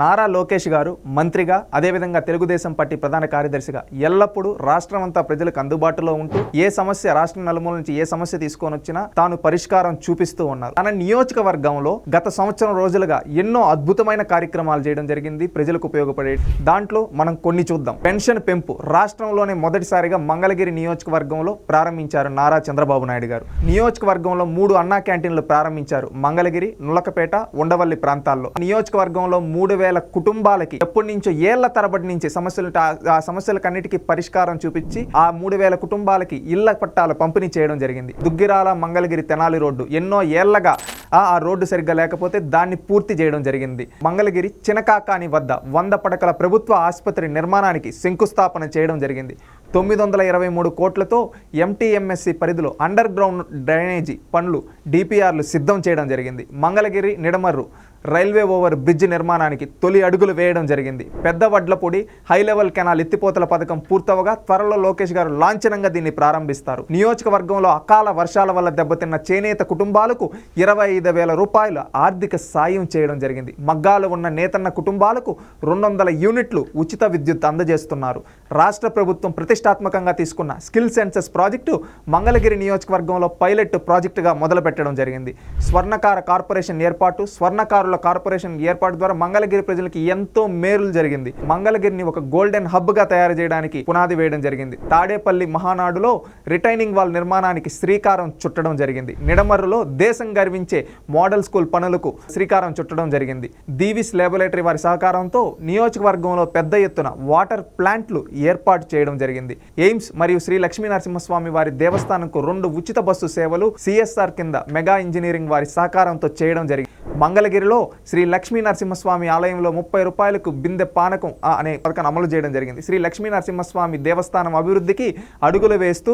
నారా లోకేష్ గారు మంత్రిగా అదేవిధంగా తెలుగుదేశం పార్టీ ప్రధాన కార్యదర్శిగా ఎల్లప్పుడూ రాష్ట్రం అంతా ప్రజలకు అందుబాటులో ఉంటూ ఏ సమస్య రాష్ట్ర నలుమూల నుంచి ఏ సమస్య తీసుకొని వచ్చినా తాను పరిష్కారం చూపిస్తూ ఉన్నారు. తన నియోజకవర్గంలో గత సంవత్సరం రోజులుగా ఎన్నో అద్భుతమైన కార్యక్రమాలు చేయడం జరిగింది ప్రజలకు ఉపయోగపడే దాంట్లో మనం కొన్ని చూద్దాం. పెన్షన్ పెంపు రాష్ట్రంలోనే మొదటిసారిగా మంగళగిరి నియోజకవర్గంలో ప్రారంభించారు నారా చంద్రబాబు నాయుడు గారు. నియోజకవర్గంలో మూడు అన్నా క్యాంటీన్లు ప్రారంభించారు మంగళగిరి నులకపేట ఉండవల్లి ప్రాంతాల్లో. నియోజకవర్గంలో మూడు వేల కుటుంబాలకి ఎప్పటి నుంచో ఏళ్ళ తరబడి నుంచి సమస్యలు ఆ- సమస్యలకన్నిటికీ పరిష్కారం చూపించి ఆ మూడు వేల కుటుంబాలకి ఇళ్ళ పట్టాలు పంపిణీ చేయడం జరిగింది. దుగ్గిరాల మంగళగిరి తెనాలి రోడ్డు ఎన్నో ఏళ్ళగా ఆ ఆ రోడ్డు సరిగ్గా లేకపోతే దాన్ని పూర్తి చేయడం జరిగింది. మంగళగిరి చినకాకాని వద్ద వంద పడకల ప్రభుత్వ ఆసుపత్రి నిర్మాణానికి శంకుస్థాపన చేయడం జరిగింది. తొమ్మిది వందల ఇరవై మూడు కోట్లతో ఎంటీఎంఎస్సి పరిధిలో అండర్ గ్రౌండ్ డ్రైనేజీ పనులు డిపిఆర్లు సిద్ధం చేయడం జరిగింది. Mangalagiri Nidamarru railway over bridge నిర్మాణానికి తొలి అడుగులు వేయడం జరిగింది. పెద్ద వడ్లపొడి హై లెవెల్ కెనాల్ ఎత్తిపోతల పథకం పూర్తవగా త్వరలో లోకేష్ గారు లాంఛనంగా దీన్ని ప్రారంభిస్తారు. నియోజకవర్గంలో అకాల వర్షాల వల్ల దెబ్బతిన్న చేనేత కుటుంబాలకు ఇరవై ఐదు వేల రూపాయల ఆర్థిక సాయం చేయడం జరిగింది. మగ్గాలు ఉన్న నేతన్న కుటుంబాలకు రెండు వందల యూనిట్లు ఉచిత విద్యుత్ అందజేస్తున్నారు. రాష్ట్ర ప్రభుత్వం ప్రతిష్టాత్మకంగా తీసుకున్న స్కిల్ సెన్సెస్ ప్రాజెక్టు మంగళగిరి నియోజకవర్గంలో పైలట్ ప్రాజెక్టుగా మొదలుపెట్టడం జరిగింది. స్వర్ణకార కార్పొరేషన్ ఏర్పాటు స్వర్ణకారుల కార్పొరేషన్ ఏర్పాటు ద్వారా మంగళగిరి ప్రజలకి ఎంతో మేలు జరిగింది. మంగళగిరిని ఒక గోల్డెన్ హబ్గా తయారు చేయడానికి పునాది వేయడం జరిగింది. తాడేపల్లి మహానాడులో రిటైనింగ్ వాల్ నిర్మాణానికి శ్రీకారం చుట్టడం జరిగింది. నిడమర్రులో దేశం గర్వించే మోడల్ స్కూల్ పనులకు శ్రీకారం చుట్టడం జరిగింది. దీవిస్ లేబొరేటరీ వారి సహకారంతో నియోజకవర్గంలో పెద్ద ఎత్తున వాటర్ ప్లాంట్లు ఏర్పాటు చేయడం జరిగింది. ఎయిమ్స్ మరియు శ్రీ లక్ష్మీ నరసింహస్వామి వారి దేవస్థానంకు రెండు ఉచిత బస్సు సేవలు సిఎస్ఆర్ కింద మెగా ఇంజనీరింగ్ వారి సహకారంతో చేయడం జరిగింది. మంగళగిరిలో శ్రీ లక్ష్మీ నరసింహస్వామి ఆలయంలో ముప్పై రూపాయలకు బిందె పానకం అనే పథకాన్ని అమలు చేయడం జరిగింది. శ్రీ లక్ష్మీ నరసింహస్వామి దేవస్థానం అభివృద్ధికి అడుగులు వేస్తూ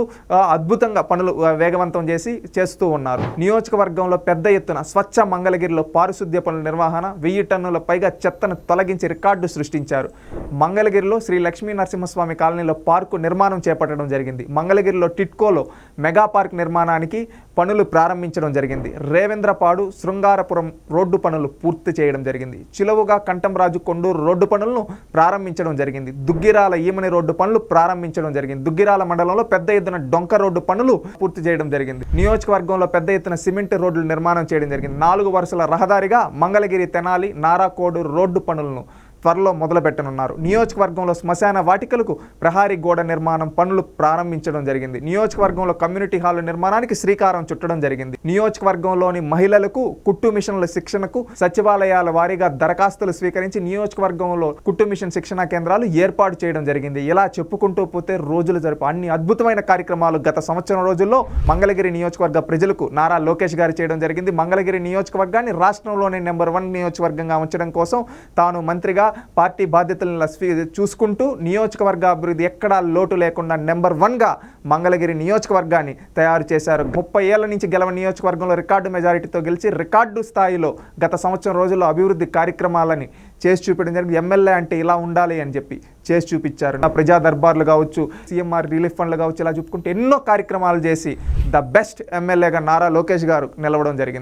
అద్భుతంగా పనులు వేగవంతం చేసి చేస్తూ ఉన్నారు. నియోజకవర్గంలో పెద్ద ఎత్తున స్వచ్ఛ మంగళగిరిలో పారిశుద్ధ్య పనుల నిర్వహణ వెయ్యి టన్నుల పైగా చెత్తను తొలగించి రికార్డు సృష్టించారు. మంగళగిరిలో శ్రీ లక్ష్మీ నరసింహస్వామి కాలనీలో పార్కు నిర్మాణం చేపట్టడం జరిగింది. మంగళగిరిలో టిట్కోలో మెగా పార్క్ నిర్మాణానికి పనులు ప్రారంభించడం జరిగింది. రేవేంద్రపాడు శృంగారపురం రోడ్డు పనులు పూర్తి చేయడం జరిగింది. చిలువుగా కంఠంరాజు కొండూరు రోడ్డు పనులను ప్రారంభించడం జరిగింది. దుగ్గిరాల ఈమని రోడ్డు పనులు ప్రారంభించడం జరిగింది. దుగ్గిరాల మండలంలో పెద్ద ఎత్తున డొంక రోడ్డు పనులు పూర్తి చేయడం జరిగింది. నియోజకవర్గంలో పెద్ద ఎత్తున సిమెంట్ రోడ్లు నిర్మాణం చేయడం జరిగింది. నాలుగు వరుసల రహదారిగా మంగళగిరి తెనాలి నారాకోడు రోడ్డు పనులను త్వరలో మొదలుపెట్టనున్నారు. నియోజకవర్గంలో శ్మశాన వాటికలకు ప్రహారీ గోడ నిర్మాణం పనులు ప్రారంభించడం జరిగింది. నియోజకవర్గంలో కమ్యూనిటీ హాల్ నిర్మాణానికి శ్రీకారం చుట్టడం జరిగింది. నియోజకవర్గంలోని మహిళలకు కుట్టు మిషన్ల శిక్షణకు సచివాలయాల వారీగా దరఖాస్తులు స్వీకరించి నియోజకవర్గంలో కుట్టు మిషన్ శిక్షణా కేంద్రాలు ఏర్పాటు చేయడం జరిగింది. ఇలా చెప్పుకుంటూ పోతే రోజులు జరుపు అన్ని అద్భుతమైన కార్యక్రమాలు గత సంవత్సరం రోజుల్లో మంగళగిరి నియోజకవర్గ ప్రజలకు నారా లోకేష్ గారు చేయడం జరిగింది. మంగళగిరి నియోజకవర్గాన్ని రాష్ట్రంలోనే నెంబర్ వన్ నియోజకవర్గంగా ఉంచడం కోసం తాను మంత్రిగా పార్టీ బాధ్యతలను స్వీ- చూసుకుంటూ నియోజకవర్గ అభివృద్ధి ఎక్కడా లోటు లేకుండా నెంబర్ వన్గా మంగళగిరి నియోజకవర్గాన్ని తయారు చేశారు. ముప్పై ఏళ్ళ నుంచి గెలవ నియోజకవర్గంలో రికార్డు మెజారిటీతో గెలిచి రికార్డు స్థాయిలో గత సంవత్సరం రోజుల్లో అభివృద్ధి కార్యక్రమాలని చేసి చూపించడం జరిగింది. ఎమ్మెల్యే అంటే ఇలా ఉండాలి అని చెప్పి చేసి చూపించారు. నా ప్రజా దర్బార్లు కావచ్చు సీఎంఆర్ రిలీఫ్ ఫండ్లు కావచ్చు ఇలా చూపుకుంటే ఎన్నో కార్యక్రమాలు చేసి ద బెస్ట్ ఎమ్మెల్యేగా నారా లోకేష్ గారు నిలవడం జరిగింది.